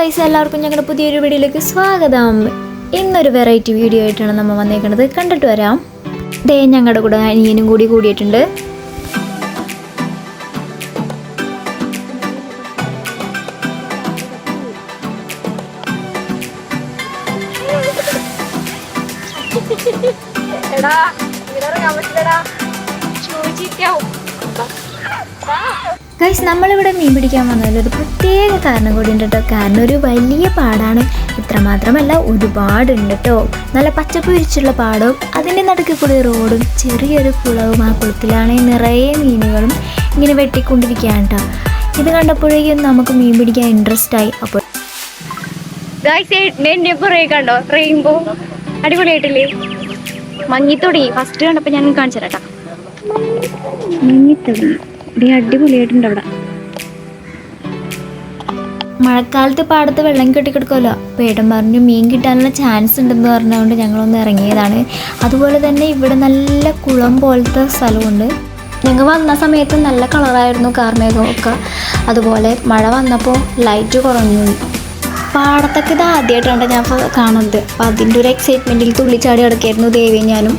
കൈസ് എല്ലാവർക്കും ഞങ്ങളുടെ പുതിയൊരു വീഡിയോയിലേക്ക് സ്വാഗതം. ഇന്നൊരു വെറൈറ്റി വീഡിയോ ആയിട്ടാണ് നമ്മൾ വന്നേക്കുന്നത് കണ്ടിട്ട് വരാം. ദേ ഞങ്ങളുടെ കൂടെ അനിയനും കൂടി കൂടിയിട്ടുണ്ട്. എടാ ഇവിടെ ഇറങ്ങാൻ പറ്റില്ലടാ ഗൈസ് നമ്മളിവിടെ മീൻ പിടിക്കാൻ വന്നതിൽ ഒരു പ്രത്യേക കാരണം കൂടി ഉണ്ട് കേട്ടോ കാരണം ഒരു വലിയ പാടാണ്. ഇത്രമാത്രമല്ല ഒരുപാടുണ്ട് കേട്ടോ നല്ല പച്ചപ്പ് വിരിച്ചുള്ള പാടവും അതിന്റെ നടുക്ക് കൂടി റോഡും ചെറിയൊരു കുളവും ആ കുളത്തിലാണ് നിറയെ മീനുകളും ഇങ്ങനെ വെട്ടിക്കൊണ്ടിരിക്കുകയാണ് കേട്ടോ ഇത് കണ്ടപ്പോഴേക്കും നമുക്ക് മീൻ പിടിക്കാൻ ഇൻട്രസ്റ്റ് ആയി. അപ്പോൾ കണ്ടോ? റെയിൻബോ അടിപൊളിയായിട്ടില്ലേ? മഞ്ഞിത്തൊടി. ഫസ്റ്റ് കണ്ടപ്പോൾ ഞാൻ കാണിച്ചു തരാം മഞ്ഞിത്തൊടി. ഇത് അടിപൊളിയായിട്ടുണ്ട് അവിടെ. മഴക്കാലത്ത് പാടത്ത് വെള്ളം കെട്ടിക്കിടക്കുമല്ലോ അപ്പോൾ ഏട്ടൻ പറഞ്ഞു മീൻ കിട്ടാനുള്ള ചാൻസ് ഉണ്ടെന്ന് പറഞ്ഞുകൊണ്ട് ഞങ്ങളൊന്ന് ഇറങ്ങിയതാണ്. അതുപോലെ തന്നെ ഇവിടെ നല്ല കുളം പോലത്തെ സ്ഥലമുണ്ട്. ഞങ്ങൾ വന്ന സമയത്ത് നല്ല കളറായിരുന്നു കാർമേഘമൊക്കെ. അതുപോലെ മഴ വന്നപ്പോൾ ലൈറ്റ് കുറഞ്ഞു. പാടത്തൊക്കെ ഇത് ആദ്യമായിട്ടാണ് ഞാൻ കാണുന്നത്. അപ്പോൾ അതിന്റെ ഒരു എക്സൈറ്റ്മെന്റിൽ തുള്ളിച്ചാടി കിടക്കായിരുന്നു ദേവി ഞാനും.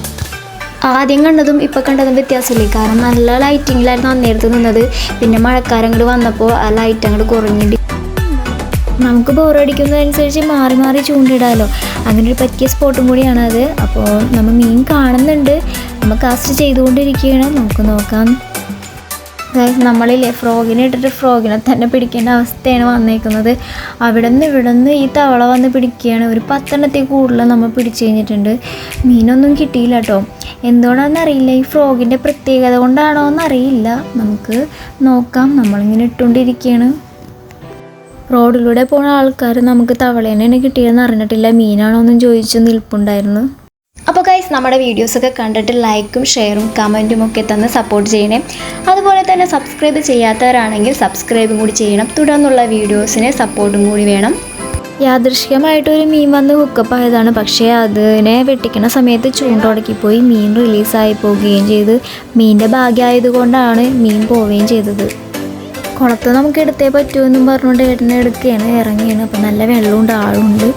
ആദ്യം കണ്ടതും ഇപ്പോൾ കണ്ടതും വ്യത്യാസമില്ലേ? കാരണം നല്ല ലൈറ്റിങ്ങിലായിരുന്നു അന്നേരത്ത് നിന്നത്. പിന്നെ മഴക്കാരങ്ങൾ അങ്ങോട്ട് വന്നപ്പോൾ ആ ലൈറ്റ് അങ്ങോട്ട് കുറഞ്ഞിട്ട് നമുക്ക് ബോറടിക്കുന്നതനുസരിച്ച് മാറി മാറി ചൂണ്ടിടാലോ. അങ്ങനെ ഒരു പറ്റിയ സ്പോട്ടും കൂടിയാണ് അത് അപ്പോൾ നമ്മൾ മീൻ കാണുന്നുണ്ട്. നമ്മൾ കാസ്റ്റ് ചെയ്തുകൊണ്ടിരിക്കുകയാണ്. നമുക്ക് നോക്കാം. നമ്മളില്ലേ ഫ്രോഗിനെ ഇട്ടിട്ട് ഫ്രോഗിനെ തന്നെ പിടിക്കേണ്ട അവസ്ഥയാണ് വന്നേക്കുന്നത്. അവിടെ നിന്ന് ഇവിടെ നിന്ന് ഈ തവള വന്ന് പിടിക്കുകയാണ്. ഒരു പത്തെണ്ണത്തിൽ കൂടുതൽ നമ്മൾ പിടിച്ചു കഴിഞ്ഞിട്ടുണ്ട്. മീനൊന്നും കിട്ടിയില്ല കേട്ടോ. എന്തുകൊണ്ടാണെന്ന് അറിയില്ല ഈ ഫ്രോഗിന്റെ പ്രത്യേകത കൊണ്ടാണോ എന്നറിയില്ല നമുക്ക് നോക്കാം. നമ്മളിങ്ങനെ ഇട്ടുകൊണ്ടിരിക്കുകയാണ്. റോഡിലൂടെ പോണ ആൾക്കാർ നമുക്ക് തവളേനെ കിട്ടിയതെന്ന് അറിഞ്ഞിട്ടില്ല. മീനാണോ എന്നും ചോദിച്ചു നിൽപ്പുണ്ടായിരുന്നു. അപ്പോൾ ഗൈസ് നമ്മുടെ വീഡിയോസൊക്കെ കണ്ടിട്ട് ലൈക്കും ഷെയറും കമന്റും ഒക്കെ തന്ന് സപ്പോർട്ട് ചെയ്യണേ. അതുപോലെ തന്നെ സബ്സ്ക്രൈബ് ചെയ്യാത്തവരാണെങ്കിൽ സബ്സ്ക്രൈബും കൂടി ചെയ്യണം. തുടർന്നുള്ള വീഡിയോസിന് സപ്പോർട്ടും കൂടി വേണം. യാദൃശികമായിട്ടൊരു മീൻ വന്ന് ഹുക്കപ്പ് ആയതാണ്. പക്ഷേ അതിനെ വെട്ടിക്കുന്ന സമയത്ത് ചൂണ്ടുടക്കിപ്പോയി മീൻ റിലീസായി പോവുകയും ചെയ്ത്. മീനിന്റെ ഭാഗ്യമായതുകൊണ്ടാണ് മീൻ പോവുകയും ചെയ്തത്. കുളത്ത് നമുക്ക് എടുത്തേ പറ്റുമെന്നും പറഞ്ഞുകൊണ്ട് ഏട്ടനെ എടുക്കുകയാണ് ഇറങ്ങിയാണ്. അപ്പം നല്ല വെള്ളമുണ്ട് ആളുണ്ട്.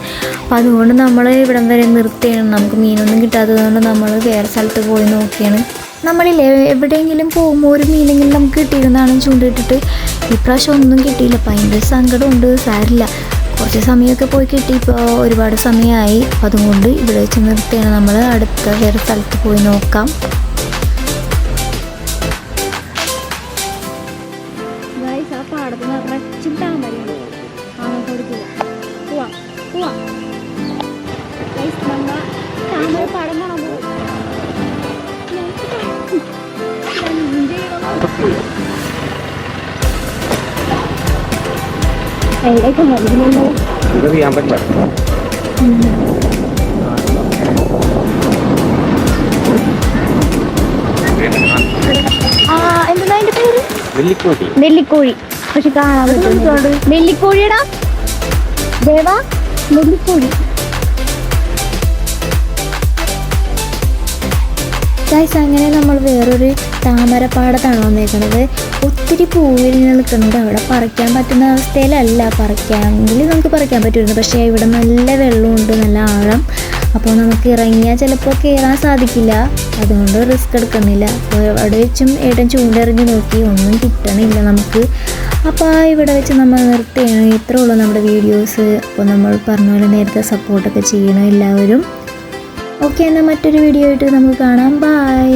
അപ്പോൾ അതുകൊണ്ട് നമ്മൾ ഇവിടം വരെ നിർത്തുകയാണ്. നമുക്ക് മീനൊന്നും കിട്ടാത്തതുകൊണ്ട് നമ്മൾ വേറെ സ്ഥലത്ത് പോയി നോക്കിയാണ്. നമ്മളില്ലേ എവിടെയെങ്കിലും പോകുമ്പോൾ ഒരു മീനെങ്കിലും നമുക്ക് കിട്ടിയിരുന്നാണ് ചൂണ്ടിട്ടിട്ട് ഇപ്രാവശ്യം ഒന്നും കിട്ടിയില്ല. അപ്പം അതിന്റെ സങ്കടമുണ്ട് സാരില്ല കുറച്ച് സമയമൊക്കെ പോയി കിട്ടി. ഇപ്പോൾ ഒരുപാട് സമയമായി. അതുകൊണ്ട് ഇവിടെ വെച്ച് നിർത്തുകയാണ്. നമ്മൾ അടുത്ത വേറെ സ്ഥലത്ത് പോയി നോക്കാം. ഇത് ചെയ്യാൻ പറ്റില്ല വെള്ളിക്കോട്ടി നെല്ലിക്കോഴി പക്ഷെ കാണാൻ പറ്റും നെല്ലിക്കോഴിയടാ ദേവ നെല്ലിക്കോഴി ഗൈസ് അങ്ങനെ നമ്മൾ വേറൊരു താമരപ്പാടത്താണ് വന്നേക്കുന്നത് ഒത്തിരി പൂവിൽ നിൽക്കുന്നുണ്ട് അവിടെ പറിക്കാൻ പറ്റുന്ന അവസ്ഥയിലല്ല പറിക്കാമെങ്കിൽ നമുക്ക് പറിക്കാൻ പറ്റുമായിരുന്നു. പക്ഷേ ഇവിടെ നല്ല വെള്ളമുണ്ട് നല്ല ആഴം. അപ്പോൾ നമുക്ക് ഇറങ്ങിയാൽ ചിലപ്പോൾ കയറാൻ സാധിക്കില്ല. അതുകൊണ്ട് റിസ്ക് എടുക്കുന്നില്ല. അപ്പോൾ അവിടെ വെച്ചും ഏട്ടൻ ചൂണ്ടെറിഞ്ഞ് നോക്കി. ഒന്നും കിട്ടണില്ല നമുക്ക്. അപ്പോൾ ഇവിടെ വെച്ച് നമ്മൾ നിർത്തുകയാണ് ഇത്രേ ഉള്ളൂ നമ്മുടെ വീഡിയോസ്. അപ്പോൾ നമ്മൾ പറഞ്ഞ പോലെ നേരത്തെ സപ്പോർട്ടൊക്കെ ചെയ്യണം എല്ലാവരും. ഓക്കെ എന്നാൽ മറ്റൊരു വീഡിയോ ആയിട്ട് നമുക്ക് കാണാം. ബൈ